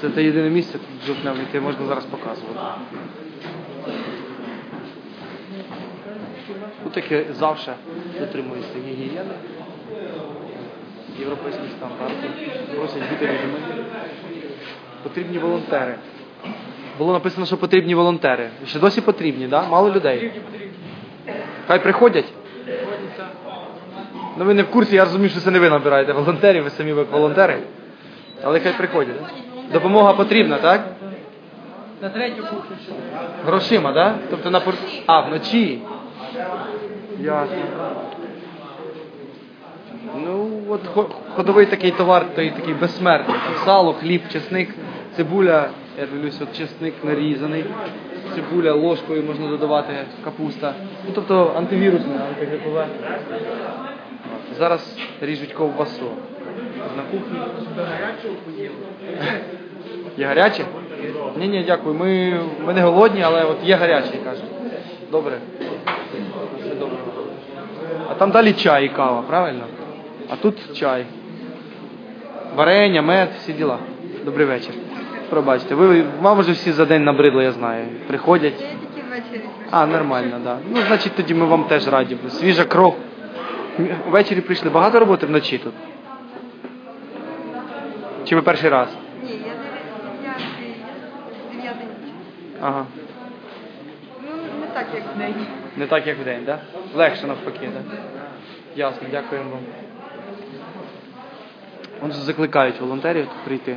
Це те єдине місце тут жовтневе, яке можна зараз показувати. Тут таке завжди дотримується гігієни, європейські стандарти, просять бути людьми. Потрібні волонтери. Було написано, що потрібні волонтери. Ще досі потрібні, да? Мало людей. Хай приходять. Ну ви не в курсі, я розумію, що це не ви набираєте волонтерів, ви самі як волонтери. Але хай приходять. Допомога потрібна, так? На третю кухню ще. Грошима, так? Тобто на пор... А, вночі. Ясно. Ну, от ходовий такий товар, той такий безсмертний. Сало, хліб, чесник, цибуля, я дивлюсь, от чесник нарізаний, цибуля ложкою можна додавати, капуста. Ну, тобто антивірусне, антигрипове. Зараз ріжуть ковбасу. На кухні. Гарячого поїли. Є гаряче? Ні, ні, дякую. Ми, ми не голодні, але от є гаряче, кажуть. Добре. Все добре. А там далі чай і кава, правильно? А тут чай. Варення, мед, всі діла. Добрий вечір. Пробачте, ви вам вже всі за день набридли, я знаю. Приходять. А, нормально, так. Да. Ну, значить, тоді ми вам теж раді. Свіжа кров. Ввечері прийшли. Багато роботи вночі тут? Чи ви перший раз? Ні, я дев'ятий. Ага. Ну, не так, як в день. Не так, як в день, так? Да? Легше навпаки, так? Да? Ясно, дякуємо вам. Вони закликають волонтерів прийти.